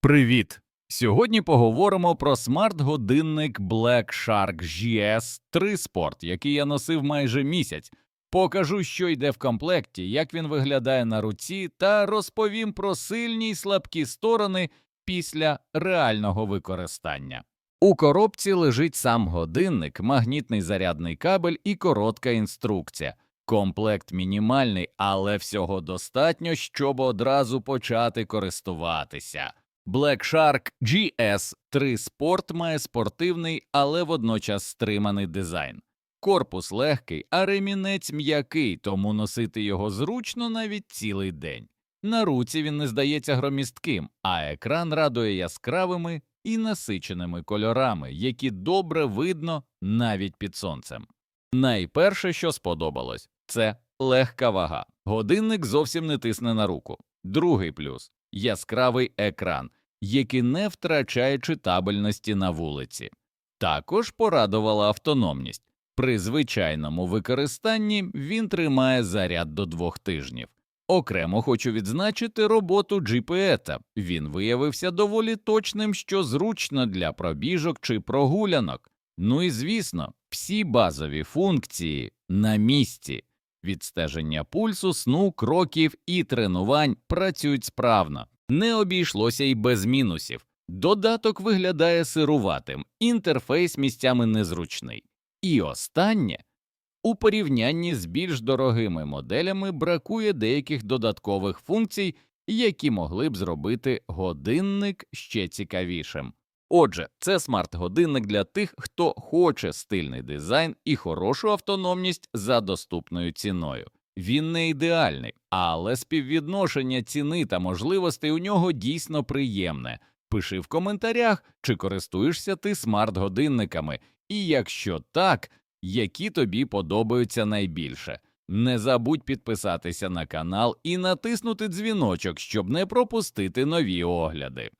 Привіт! Сьогодні поговоримо про смарт-годинник Black Shark GS 3 Sport, який я носив майже місяць. Покажу, що йде в комплекті, як він виглядає на руці, та розповім про сильні й слабкі сторони після реального використання. У коробці лежить сам годинник, магнітний зарядний кабель і коротка інструкція. Комплект мінімальний, але всього достатньо, щоб одразу почати користуватися. Black Shark GS 3 Sport має спортивний, але водночас стриманий дизайн. Корпус легкий, а ремінець м'який, тому носити його зручно навіть цілий день. На руці він не здається громістким, а екран радує яскравими і насиченими кольорами, які добре видно навіть під сонцем. Найперше, що сподобалось, це легка вага. Годинник зовсім не тисне на руку. Другий плюс яскравий екран, який не втрачає читабельності на вулиці. Також порадувала автономність. При звичайному використанні він тримає заряд до двох тижнів. Окремо хочу відзначити роботу GPS. Він виявився доволі точним, що зручно для пробіжок чи прогулянок. Ну і звісно, всі базові функції на місці. Відстеження пульсу, сну, кроків і тренувань працюють справно. Не обійшлося й без мінусів. Додаток виглядає сируватим, інтерфейс місцями незручний. І останнє у порівнянні з більш дорогими моделями бракує деяких додаткових функцій, які могли б зробити годинник ще цікавішим. Отже, це смарт-годинник для тих, хто хоче стильний дизайн і хорошу автономність за доступною ціною. Він не ідеальний, але співвідношення ціни та можливостей у нього дійсно приємне. Пиши в коментарях, чи користуєшся ти смарт-годинниками, і якщо так, які тобі подобаються найбільше. Не забудь підписатися на канал і натиснути дзвіночок, щоб не пропустити нові огляди.